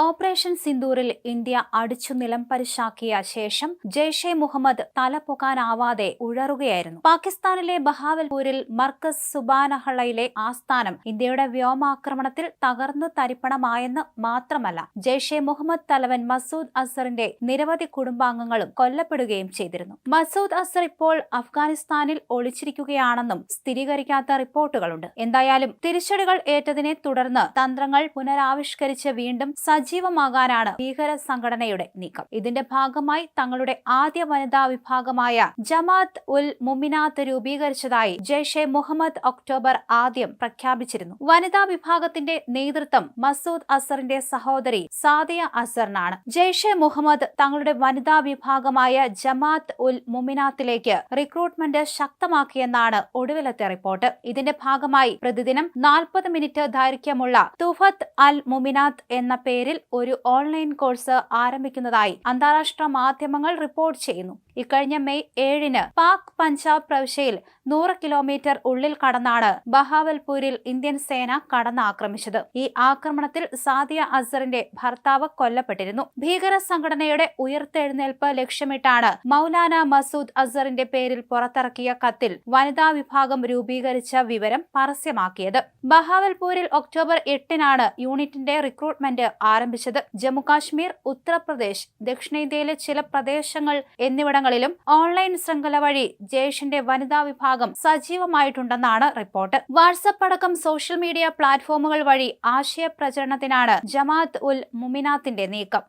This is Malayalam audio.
ഓപ്പറേഷൻ സിന്ദൂറിൽ ഇന്ത്യ അടിച്ചു നിലംപരിശാക്കിയ ശേഷം ജെയ്ഷെ മുഹമ്മദ് തലപൊക്കാനാവാതെ ഉഴറുകയായിരുന്നു. പാകിസ്ഥാനിലെ ബഹാവൽപൂരിൽ മർക്കസ് സുബാനഹളയിലെ ആസ്ഥാനം ഇന്ത്യയുടെ വ്യോമാക്രമണത്തിൽ തകർന്നു തരിപ്പണമായെന്ന് മാത്രമല്ല ജെയ്ഷെ മുഹമ്മദ് തലവൻ മസൂദ് അസറിന്റെ നിരവധി കുടുംബാംഗങ്ങളും കൊല്ലപ്പെടുകയും ചെയ്തിരുന്നു. മസൂദ് അസർ ഇപ്പോൾ അഫ്ഗാനിസ്ഥാനിൽ ഒളിച്ചിരിക്കുകയാണെന്നും സ്ഥിരീകരിക്കാത്ത റിപ്പോർട്ടുകളുണ്ട്. എന്തായാലും തിരിച്ചടികൾ ഏറ്റതിനെ തുടർന്ന് തന്ത്രങ്ങൾ പുനരാവിഷ്കരിച്ച് വീണ്ടും സജീവമാകാനാണ് ഭീകര സംഘടനയുടെ നീക്കം. ഇതിന്റെ ഭാഗമായി തങ്ങളുടെ ആദ്യ വനിതാ വിഭാഗമായ ജമാത്ത് ഉൽ മുമിനാത്ത് രൂപീകരിച്ചതായി ജെയ്ഷെ മുഹമ്മദ് ഒക്ടോബർ ആദ്യം പ്രഖ്യാപിച്ചിരുന്നു. വനിതാ വിഭാഗത്തിന്റെ നേതൃത്വം മസൂദ് അസറിന്റെ സഹോദരി സാദിയ അസറിനാണ്. ജെയ്ഷെ മുഹമ്മദ് തങ്ങളുടെ വനിതാ വിഭാഗമായ ജമാത്ത് ഉൽ മുമിനാത്തിലേക്ക് റിക്രൂട്ട്മെന്റ് ശക്തമാക്കിയെന്നാണ് ഒടുവിലത്തെ റിപ്പോർട്ട്. ഇതിന്റെ ഭാഗമായി പ്രതിദിനം നാൽപ്പത് മിനിറ്റ് ദൈർഘ്യമുള്ള തുഫത്ത് അൽ മുമിനാത്ത് എന്ന പേരിൽ ഒരു ഓൺലൈൻ കോഴ്സ് ആരംഭിക്കുന്നതായി അന്താരാഷ്ട്ര മാധ്യമങ്ങൾ റിപ്പോർട്ട് ചെയ്യുന്നു. ഇക്കഴിഞ്ഞ മെയ് ഏഴിന് പാക് പഞ്ചാബ് പ്രവിശ്യയിൽ നൂറ് കിലോമീറ്റർ ഉള്ളിൽ കടന്നാണ് ബഹാവൽപൂരിൽ ഇന്ത്യൻ സേന കടന്നാക്രമിച്ചത്. ഈ ആക്രമണത്തിൽ സാദിയ അസറിന്റെ ഭർത്താവ് കൊല്ലപ്പെട്ടിരുന്നു. ഭീകര സംഘടനയുടെ ഉയർത്തെഴുന്നേൽപ്പ് ലക്ഷ്യമിട്ടാണ് മൗലാന മസൂദ് അസറിന്റെ പേരിൽ പുറത്തിറക്കിയ കത്തിൽ വനിതാ വിഭാഗം രൂപീകരിച്ച വിവരം പരസ്യമാക്കിയത്. ബഹാവൽപൂരിൽ ഒക്ടോബർ എട്ടിനാണ് യൂണിറ്റിന്റെ റിക്രൂട്ട്മെന്റ് ആരംഭിച്ചത് ജമ്മുകാശ്മീർ ഉത്തർപ്രദേശ് ദക്ഷിണേന്ത്യയിലെ ചില പ്രദേശങ്ങൾ എന്നിവിടങ്ങളിലും ഓൺലൈൻ ശൃംഖല വഴി ജയ്ഷിന്റെ വനിതാ വിഭാഗം സജീവമായിട്ടുണ്ടെന്നാണ് റിപ്പോർട്ട്. വാട്സപ്പ് അടക്കം സോഷ്യൽ മീഡിയ പ്ലാറ്റ്ഫോമുകൾ വഴി ആശയപ്രചരണത്തിനാണ് ജമാഅത്ത് ഉൽ മുമിനാത്തിന്റെ നീക്കം.